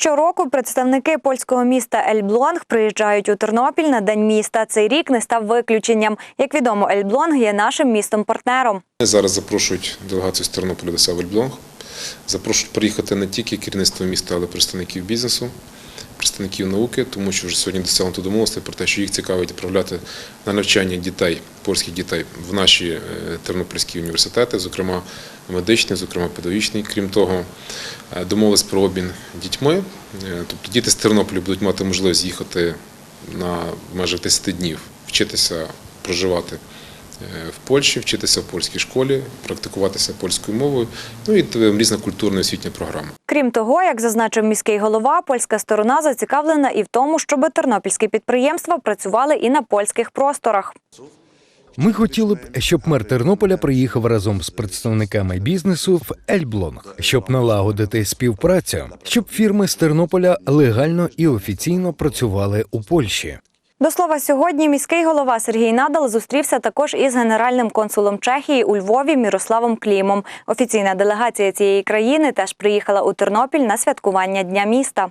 Щороку представники польського міста Ельблонг приїжджають у Тернопіль на день міста. Цей рік не став виключенням. Як відомо, Ельблонг є нашим містом-партнером. Зараз запрошують делегацію з Тернополя до себе в Ельблонг. Запрошують приїхати не тільки керівництво міста, але й представників бізнесу, представників науки, тому що вже сьогодні досягнуто домовленості про те, що їх цікавить відправляти на навчання дітей, польських дітей в наші е, тернопільські університети, зокрема медичний, зокрема педагогічний. Крім того, е, домовились про обмін дітьми. Е, Тобто діти з Тернополя будуть мати можливість їхати на майже 10 днів, вчитися, проживати в Польщі, вчитися в польській школі, практикуватися польською мовою, ну і різна культурна освітня програма. Крім того, як зазначив міський голова, польська сторона зацікавлена і в тому, щоб тернопільські підприємства працювали і на польських просторах. Ми хотіли б, щоб мер Тернополя приїхав разом з представниками бізнесу в Ельблонг, щоб налагодити співпрацю, щоб фірми з Тернополя легально і офіційно працювали у Польщі. До слова, сьогодні міський голова Сергій Надал зустрівся також із генеральним консулом Чехії у Львові Мірославом Клімом. Офіційна делегація цієї країни теж приїхала у Тернопіль на святкування Дня міста.